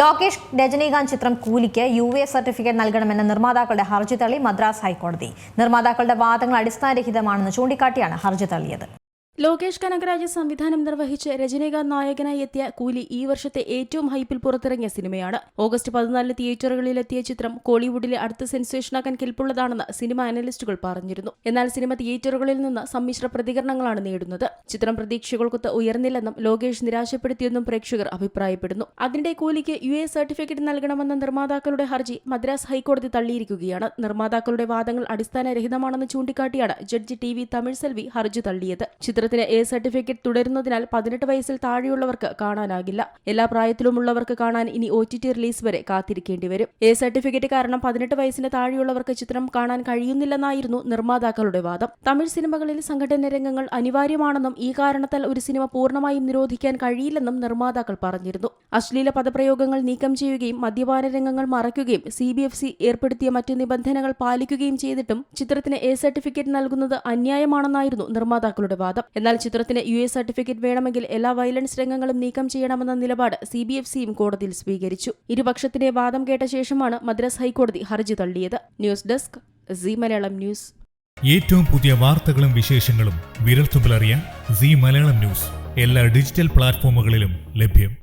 ലോകേഷ് രജനീകാന്ത് ചിത്രം കൂലിക്ക് U A certificate നൽകണമെന്ന നിർമ്മാതാക്കളുടെ ഹർജി തള്ളി മദ്രാസ് ഹൈക്കോടതി. നിർമ്മാതാക്കളുടെ വാദങ്ങൾ അടിസ്ഥാനരഹിതമാണെന്ന് ചൂണ്ടിക്കാട്ടിയാണ് ഹർജി തള്ളിയത്. ലോകേഷ് കനകരാജ് സംവിധാനം നിർവഹിച്ച് രജനീകാന്ത് നായകനായി എത്തിയ കൂലി ഈ വർഷത്തെ ഏറ്റവും ഹൈപ്പിൽ പുറത്തിറങ്ങിയ സിനിമയാണ്. ഓഗസ്റ്റ് പതിനാലിന് തിയേറ്ററുകളിലെത്തിയ ചിത്രം കോളിവുഡിലെ അടുത്ത സെൻസേഷനാക്കാൻ കെൽപ്പുള്ളതാണെന്ന് സിനിമ അനലിസ്റ്റുകൾ പറഞ്ഞിരുന്നു. എന്നാൽ സിനിമ തിയേറ്ററുകളിൽ നിന്ന് സമ്മിശ്ര പ്രതികരണങ്ങളാണ് നേടുന്നത്. ചിത്രം പ്രതീക്ഷകൾക്കൊത്ത് ഉയർന്നില്ലെന്നും ലോകേഷ് നിരാശപ്പെടുത്തിയെന്നും പ്രേക്ഷകർ അഭിപ്രായപ്പെടുന്നു. അതിനിടെ കൂലിക്ക് യു എ സർട്ടിഫിക്കറ്റ് നൽകണമെന്ന നിർമ്മാതാക്കളുടെ ഹർജി മദ്രാസ് ഹൈക്കോടതി തള്ളിയിരിക്കുകയാണ്. നിർമ്മാതാക്കളുടെ വാദങ്ങൾ അടിസ്ഥാനരഹിതമാണെന്ന് ചൂണ്ടിക്കാട്ടിയാണ് ജഡ്ജി ടി വി തമിഴ് സെൽവി ഹർജി തള്ളിയത്. ചിത്രത്തിന് എ സർട്ടിഫിക്കറ്റ് തുടരുന്നതിനാൽ പതിനെട്ട് വയസ്സിൽ താഴെയുള്ളവർക്ക് കാണാനാകില്ല. എല്ലാ പ്രായത്തിലുമുള്ളവർക്ക് കാണാൻ ഇനി ഒ റിലീസ് വരെ കാത്തിരിക്കേണ്ടി വരും. എ സർട്ടിഫിക്കറ്റ് കാരണം പതിനെട്ട് വയസ്സിന് താഴെയുള്ളവർക്ക് ചിത്രം കാണാൻ കഴിയുന്നില്ലെന്നായിരുന്നു നിർമ്മാതാക്കളുടെ വാദം. തമിഴ് സിനിമകളിൽ സംഘടന രംഗങ്ങൾ അനിവാര്യമാണെന്നും ഈ കാരണത്താൽ ഒരു സിനിമ പൂർണമായും നിരോധിക്കാൻ കഴിയില്ലെന്നും നിർമ്മാതാക്കൾ പറഞ്ഞിരുന്നു. അശ്ലീല പദപ്രയോഗങ്ങൾ നീക്കം ചെയ്യുകയും മദ്യപാന രംഗങ്ങൾ മറയ്ക്കുകയും സി ബി എഫ് സി ഏർപ്പെടുത്തിയ മറ്റ് നിബന്ധനകൾ പാലിക്കുകയും ചെയ്തിട്ടും ചിത്രത്തിന് എ സർട്ടിഫിക്കറ്റ് നൽകുന്നത് അന്യായമാണെന്നായിരുന്നു നിർമ്മാതാക്കളുടെ വാദം. എന്നാൽ ചിത്രത്തിന് യു എ സർട്ടിഫിക്കറ്റ് വേണമെങ്കിൽ എല്ലാ വയലൻസ് രംഗങ്ങളും നീക്കം ചെയ്യണമെന്ന നിലപാട് സി ബി എഫ് സിയും കോടതിയിൽ സ്വീകരിച്ചു. ഇരുപക്ഷത്തിന്റെ വാദം കേട്ട ശേഷമാണ് മദ്രാസ് ഹൈക്കോടതി ഹർജി തള്ളിയത്. News desk C Malayalam news. ഏറ്റവും പുതിയ വാർത്തകളും വിശേഷങ്ങളും വിരൽത്തുമ്പിലറിയാൻ സി മലയാളം ന്യൂസ്. എല്ലാ ഡിജിറ്റൽ പ്ലാറ്റ്ഫോമുകളിലും ലഭ്യം.